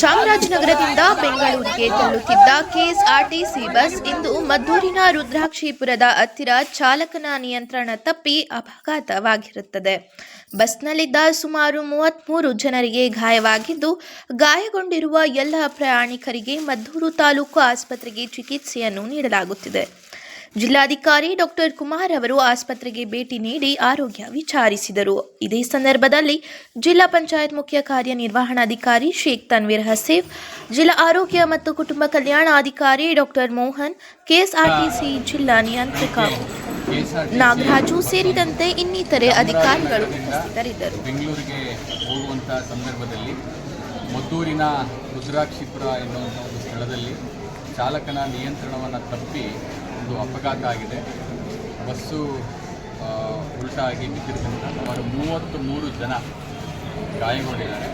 ಚಾಮರಾಜನಗರದಿಂದ ಬೆಂಗಳೂರಿಗೆ ತೆರಳುತ್ತಿದ್ದ KSRTC bus ಇಂದು ಮದ್ದೂರಿನ ರುದ್ರಾಕ್ಷಿಪುರದ ಹತ್ತಿರ ಚಾಲಕನ ನಿಯಂತ್ರಣ ತಪ್ಪಿ ಅಪಘಾತವಾಗಿರುತ್ತದೆ. ಬಸ್ನಲ್ಲಿದ್ದ ಸುಮಾರು ಮೂವತ್ತ್ಮೂರು ಜನರಿಗೆ ಗಾಯವಾಗಿದ್ದು, ಗಾಯಗೊಂಡಿರುವ ಎಲ್ಲ ಪ್ರಯಾಣಿಕರಿಗೆ ಮದ್ದೂರು ತಾಲೂಕು ಆಸ್ಪತ್ರೆಗೆ ಚಿಕಿತ್ಸೆಯನ್ನು ನೀಡಲಾಗುತ್ತಿದೆ. ಜಿಲ್ಲಾಧಿಕಾರಿ ಡಾಕ್ಟರ್ ಕುಮಾರ್ ಅವರು ಆಸ್ಪತ್ರೆಗೆ ಭೇಟಿ ನೀಡಿ ಆರೋಗ್ಯ ವಿಚಾರಿಸಿದರು. ಇದೇ ಸಂದರ್ಭದಲ್ಲಿ ಜಿಲ್ಲಾ ಪಂಚಾಯತ್ ಮುಖ್ಯ ಕಾರ್ಯನಿರ್ವಹಣಾಧಿಕಾರಿ ಶೇಖ್ ತನ್ವೀರ್ ಹಸೀಫ್, ಜಿಲ್ಲಾ ಆರೋಗ್ಯ ಮತ್ತು ಕುಟುಂಬ ಕಲ್ಯಾಣಾಧಿಕಾರಿ ಡಾಕ್ಟರ್ ಮೋಹನ್, ಕೆಎಸ್ಆರ್ಟಿಸಿ ಜಿಲ್ಲಾ ನಿಯಂತ್ರಕ ನಾಗರಾಜು ಸೇರಿದಂತೆ ಇನ್ನಿತರೆ ಅಧಿಕಾರಿಗಳು ಉಪಸ್ಥಿತರಿದ್ದರು. ಬೆಂಗಳೂರಿಗೆ ಹೋಗುವಂತಹ ಸಂದರ್ಭದಲ್ಲಿ ಮದ್ದೂರಿನ ರುದ್ರಾಕ್ಷಿಪುರ ಎನ್ನುವಂಥ ಒಂದು ಸ್ಥಳದಲ್ಲಿ ಚಾಲಕನ ನಿಯಂತ್ರಣವನ್ನು ತಪ್ಪಿ ಒಂದು ಅಪಘಾತ ಆಗಿದೆ. ಬಸ್ಸು ಉಲ್ಟಾಗಿ ಬಿದ್ದಿದ್ದರಿಂದ ಸುಮಾರು ಮೂವತ್ತು ಮೂರು ಜನ ಗಾಯಗೊಂಡಿದ್ದಾರೆ.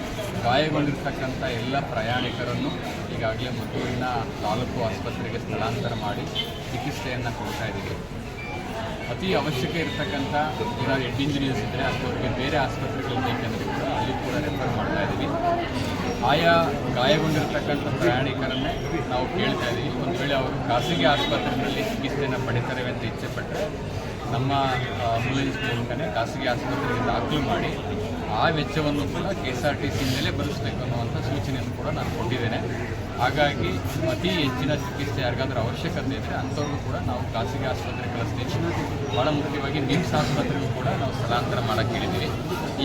ಗಾಯಗೊಂಡಿರ್ತಕ್ಕಂಥ ಎಲ್ಲ ಪ್ರಯಾಣಿಕರನ್ನು ಈಗಾಗಲೇ ಮದ್ದೂರಿನ ತಾಲೂಕು ಆಸ್ಪತ್ರೆಗೆ ಸ್ಥಳಾಂತರ ಮಾಡಿ ಚಿಕಿತ್ಸೆಯನ್ನು ಕೊಡ್ತಾ ಇದ್ದೀವಿ. ಅತಿ ಅವಶ್ಯಕ ಇರತಕ್ಕಂಥ ಏನಾದ್ರು ಹೆಡ್ ಇಂಜಿನಿಯರ್ಸ್ ಇದ್ದರೆ ಅಂಥವ್ರಿಗೆ ಬೇರೆ ಆಸ್ಪತ್ರೆಗಳಿಗೆ ಬೇಕೆಂದರೆ ಕೂಡ ಅಲ್ಲಿ ಕೂಡ ರೆಫರ್ ಮಾಡ್ತಾ ಇದ್ದೀವಿ. ಆಯಾ ಗಾಯಗೊಂಡಿರ್ತಕ್ಕಂಥ ಪ್ರಯಾಣಿಕರನ್ನೇ ನಾವು ಕೇಳ್ತಾ ಇದ್ದೀವಿ. ಒಂದು ವೇಳೆ ಅವರು ಖಾಸಗಿ ಆಸ್ಪತ್ರೆಗಳಲ್ಲಿ ಚಿಕಿತ್ಸೆಯನ್ನು ಪಡಿತಾರೆ ಅಂತ ಇಚ್ಛೆ ಪಟ್ಟರೆ ನಮ್ಮ ಆಂಬುಲೆನ್ಸ್ ಮೂಲಕನೇ ಖಾಸಗಿ ಆಸ್ಪತ್ರೆಗೆ ದಾಖಲು ಮಾಡಿ ಆ ವೆಚ್ಚವನ್ನು ಕೂಡ ಕೆ ಎಸ್ ಆರ್ ಟಿ ಸಿಯಿಂದಲೇ ಭರಿಸಬೇಕು ಅನ್ನುವಂಥ ಸೂಚನೆಯನ್ನು ಕೂಡ ನಾನು ಕೊಟ್ಟಿದ್ದೇನೆ. ಹಾಗಾಗಿ ಅತಿ ಹೆಚ್ಚಿನ ಚಿಕಿತ್ಸೆ ಯಾರಿಗಾದ್ರೂ ಅವಶ್ಯಕತೆ ಇದ್ದರೆ ಅಂಥವ್ರಿಗೂ ಕೂಡ ನಾವು ಖಾಸಗಿ ಆಸ್ಪತ್ರೆ ಕಳಿಸ್ತೀವಿ. ಭಾಳ ಮುಖ್ಯವಾಗಿ ನಿಮ್ಸ್ ಆಸ್ಪತ್ರೆಗೂ ಕೂಡ ನಾವು ಸ್ಥಳಾಂತರ ಮಾಡೋಕ್ಕೆ ಹೇಳಿದ್ದೀವಿ.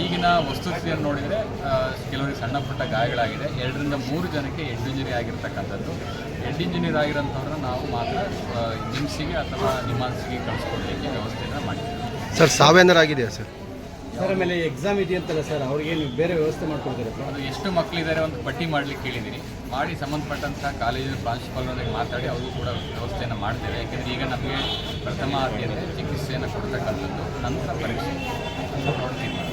ಈಗಿನ ವಸ್ತುಸ್ಥಿತಿಯನ್ನು ನೋಡಿದರೆ ಕೆಲವರಿಗೆ ಸಣ್ಣ ಪುಟ್ಟ ಗಾಯಗಳಾಗಿದೆ. ಎರಡರಿಂದ ಮೂರು ಜನಕ್ಕೆ ಹೆಡ್ ಇಂಜಿನಿಯರ್ ಆಗಿರ್ತಕ್ಕಂಥದ್ದು. ಹೆಡ್ ಇಂಜಿನಿಯರ್ ಆಗಿರೋಂಥವ್ರನ್ನ ನಾವು ಮಾತ್ರ ನಿಮ್ಸಿಗೆ ಅಥವಾ ನಿಮಾನ್ಸಿಗೆ ಕಳಿಸ್ಕೊಡ್ಲಿಕ್ಕೆ ವ್ಯವಸ್ಥೆಯನ್ನು ಮಾಡಿದ್ದೀವಿ ಸರ್ ಸಾವೇನಾರಾಗಿದೆಯಾ ಸರ್? ಸರ್ ಆಮೇಲೆ ಎಕ್ಸಾಮ್ ಇದೆಯಂತಲ್ಲ ಸರ್ ಅವ್ರಿಗೆ ನೀವು ಬೇರೆ ವ್ಯವಸ್ಥೆ ಮಾಡ್ಕೊಡ್ತೀರಾ ಅದು ಎಷ್ಟು ಮಕ್ಕಳಿದ್ದಾರೆ ಒಂದು ಪಟ್ಟಿ ಮಾಡಲಿಕ್ಕೆ ಕೇಳಿದ್ದೀನಿ. ಮಾಡಿ ಸಂಬಂಧಪಟ್ಟಂಥ ಕಾಲೇಜಿನ ಪ್ರಾಂಶುಪಾಲರೊಂದಿಗೆ ಮಾತಾಡಿ ಅವರು ಕೂಡ ವ್ಯವಸ್ಥೆಯನ್ನು ಮಾಡ್ತೇವೆ. ಯಾಕೆಂದರೆ ಈಗ ನಮಗೆ ಪ್ರಥಮ ಆದ್ಯತೆ ಚಿಕಿತ್ಸೆಯನ್ನು ಕೊಡ್ತಕ್ಕಂಥದ್ದು ನಂತರ ಪರೀಕ್ಷೆ. ನೋಡ್ತೀನಿ